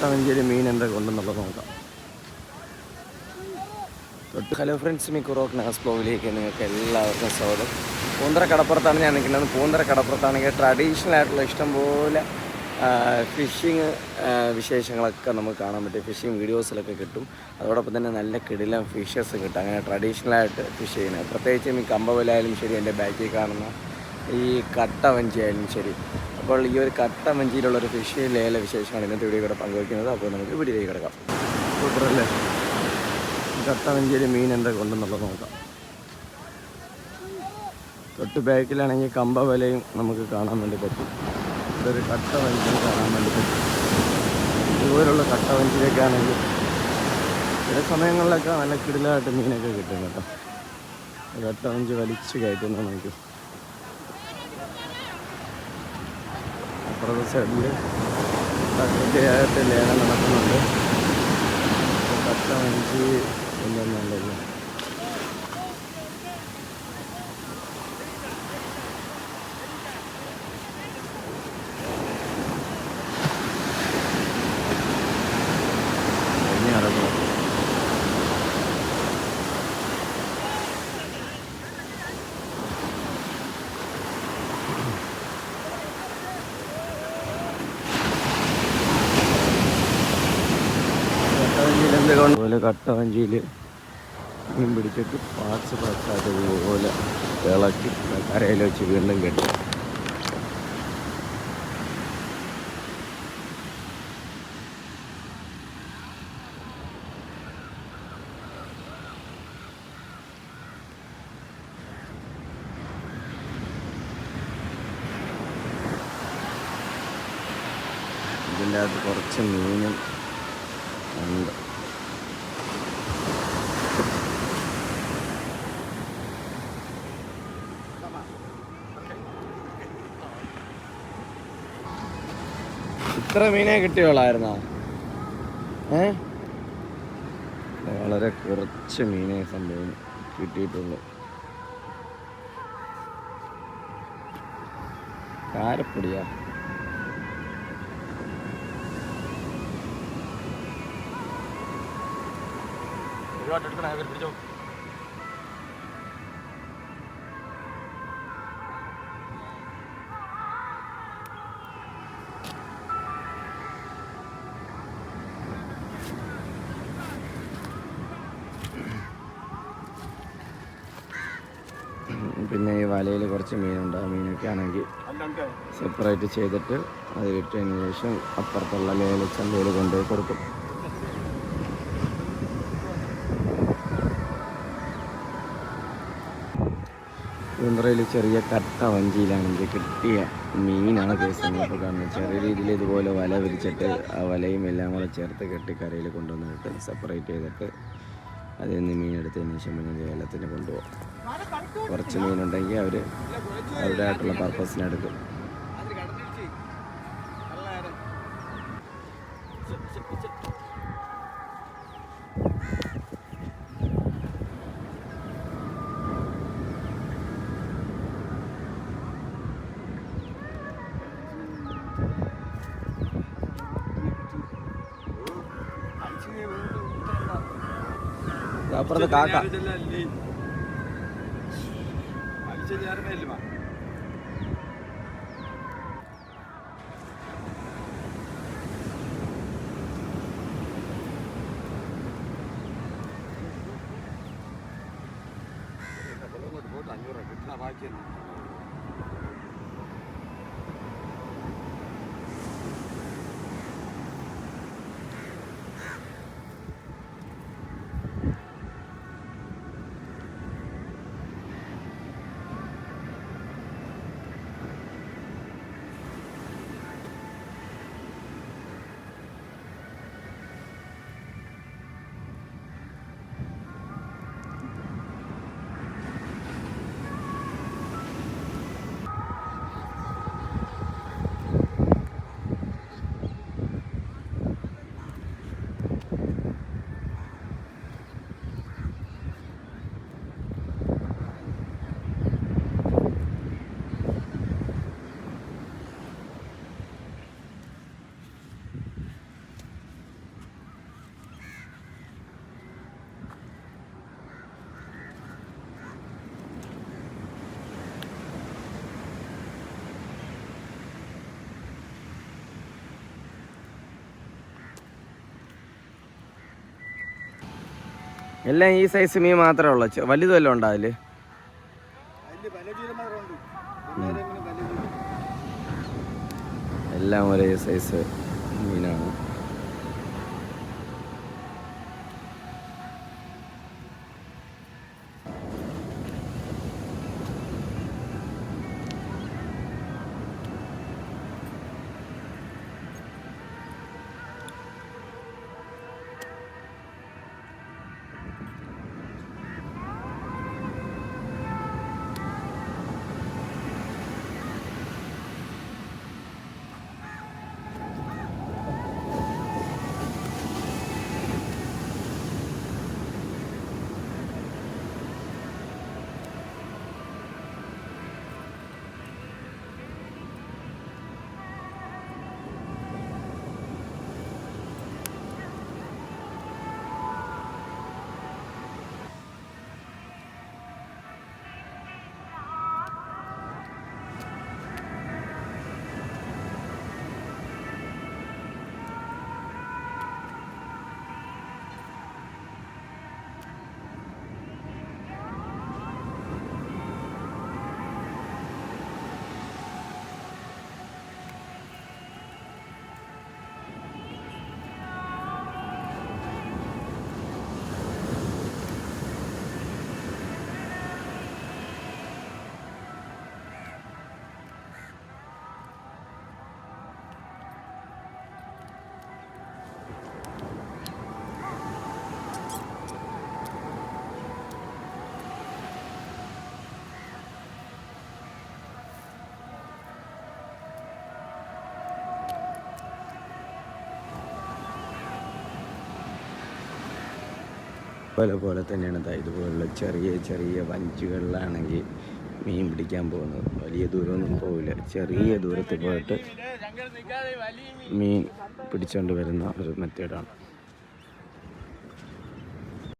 കട്ടവഞ്ചേരി മീൻ എന്തൊക്കെ ഉണ്ടെന്നുള്ളത് നോക്കാം. തൊട്ട് ഹലോ ഫ്രണ്ട്സ് മീ കുറോക്ക് നഗസ് ബ്ലോഗിലേക്ക് നിങ്ങൾക്ക് എല്ലാവർക്കും സ്വാഗതം. പൂന്തറ കടപ്പുറത്താണ് ഞാൻ നിൽക്കുന്നത്. പൂന്തറ കടപ്പുറത്താണെങ്കിൽ ട്രഡീഷണൽ ആയിട്ടുള്ള ഇഷ്ടംപോലെ ഫിഷിങ് വിശേഷങ്ങളൊക്കെ നമുക്ക് കാണാൻ പറ്റും. ഫിഷിങ് വീഡിയോസിലൊക്കെ കിട്ടും. അതോടൊപ്പം തന്നെ നല്ല കിടിലം ഫിഷസ് കിട്ടും. അങ്ങനെ ട്രഡീഷണലായിട്ട് ഫിഷ് ചെയ്യുന്നത്. പ്രത്യേകിച്ച് ഈ കമ്പവലായാലും ശരി എന്റെ ബാക്കിൽ കാണുന്ന ഈ കട്ട വഞ്ചി ആയാലും ശരി അപ്പോൾ ഈ ഒരു കട്ട മഞ്ചിയിലുള്ള ഒരു ഫിഷ് ലേല വിശേഷമാണ് ഇന്നത്തെ വീഡിയോ കൂടെ പങ്കുവയ്ക്കുന്നത്. അപ്പോൾ നമുക്ക് വീഡിയോയിലേക്ക് കിടക്കാം. സൂപ്പറല്ലേ കട്ട മഞ്ചിയിൽ മീൻ എന്താ ഉണ്ടെന്നുള്ളത് നോക്കാം. തൊട്ട് ബാക്കിലാണെങ്കിൽ കമ്പ വലയും നമുക്ക് കാണാൻ വേണ്ടി പറ്റും. ഇതൊരു കട്ട വഞ്ചി കാണാൻ വേണ്ടി പറ്റും. ഇതുപോലുള്ള കട്ട വഞ്ചിയിലേക്കാണെങ്കിൽ ചില സമയങ്ങളിലൊക്കെ നല്ല കിടിലായിട്ട് മീനൊക്കെ കിട്ടും കേട്ടോ. കട്ട വഞ്ചി വലിച്ചു കയറ്റുന്ന നോക്കും അപ്പുറത്തെ സൈഡിൽ പ്രകൃതിയായിട്ട് ലേലം നടക്കുന്നുണ്ട്. കട്ട വഞ്ചി എന്തെന്നുള്ളത് കട്ടവഞ്ചിയിൽ എന്തൊക്കെ പോലെ കട്ടവഞ്ചിയിൽ മീൻ പിടിച്ചിട്ട് പാർട്സ് പാർട്സായിട്ട് ഇതുപോലെ ഇളക്കി കരയിൽ വെച്ച് വീണ്ടും കെട്ടി. ഇതിന്റെ അകത്ത് കുറച്ച് മീനും ഉണ്ട്. ഇത്ര മീനെ കിട്ടിയോളായിരുന്നോ ഏ? വളരെ കുറച്ച് മീനെ സംഭവം കിട്ടിയിട്ടുള്ളൂ. കാരപ്പൊടിയാ. പിന്നെ ഈ വലയിൽ കുറച്ച് മീനുണ്ട്. ആ മീനൊക്കെ ആണെങ്കിൽ സെപ്പറേറ്റ് ചെയ്തിട്ട് അത് കിട്ടിയതിന് ശേഷം അപ്പുറത്തുള്ള ലേലച്ചന്തയിൽ കൊണ്ടുപോയി കൊടുക്കും. കുന്ത്രയിൽ ചെറിയ കട്ട വഞ്ചിയിലാണെങ്കിൽ കിട്ടിയ മീനാണ് കേസ് നമ്മളിപ്പോൾ കാണുന്നത് ചെറിയ രീതിയിൽ ഇതുപോലെ വല വിരിച്ചിട്ട് ആ വലയും എല്ലാം കൂടെ ചേർത്ത് കെട്ടി കരയിൽ കൊണ്ടുവന്നിട്ട് സെപ്പറേറ്റ് ചെയ്തിട്ട് അതിൽ നിന്ന് മീൻ എടുത്തതിന് ശേഷം പിന്നെ ലേലത്തിന് കൊണ്ടുപോകും കുറച്ച് മീനുണ്ടെങ്കിൽ അവർ അവരുടേതായിട്ടുള്ള പർപ്പസിനെടുക്കും അപ്പുറത്ത് കാക്ക. അഞ്ഞൂറ് കിട്ടണ ബാക്കിയാണ്. എല്ലാം ഈ സൈസ് മീൻ മാത്രമേ ഉള്ളൂ. വലുതും വല്ലതും ഉണ്ടോ അതിൽ അതിൽ പല ജീവന്മാരുണ്ട് എല്ലാവരും ഇങ്ങനെ പല ജീവൻ എല്ലാം ഒരേ സൈസ് മീനാണ്. പോലെ പോലെ തന്നെയാണ്. ഇതുപോലുള്ള ചെറിയ ചെറിയ വഞ്ചികളിലാണെങ്കിൽ മീൻ പിടിക്കാൻ പോകുന്നത്. വലിയ ദൂരമൊന്നും പോവില്ല. ചെറിയ ദൂരത്തിൽ പോയിട്ട് മീൻ പിടിച്ചുകൊണ്ട് വരുന്ന ഒരു മെത്തേഡാണ്.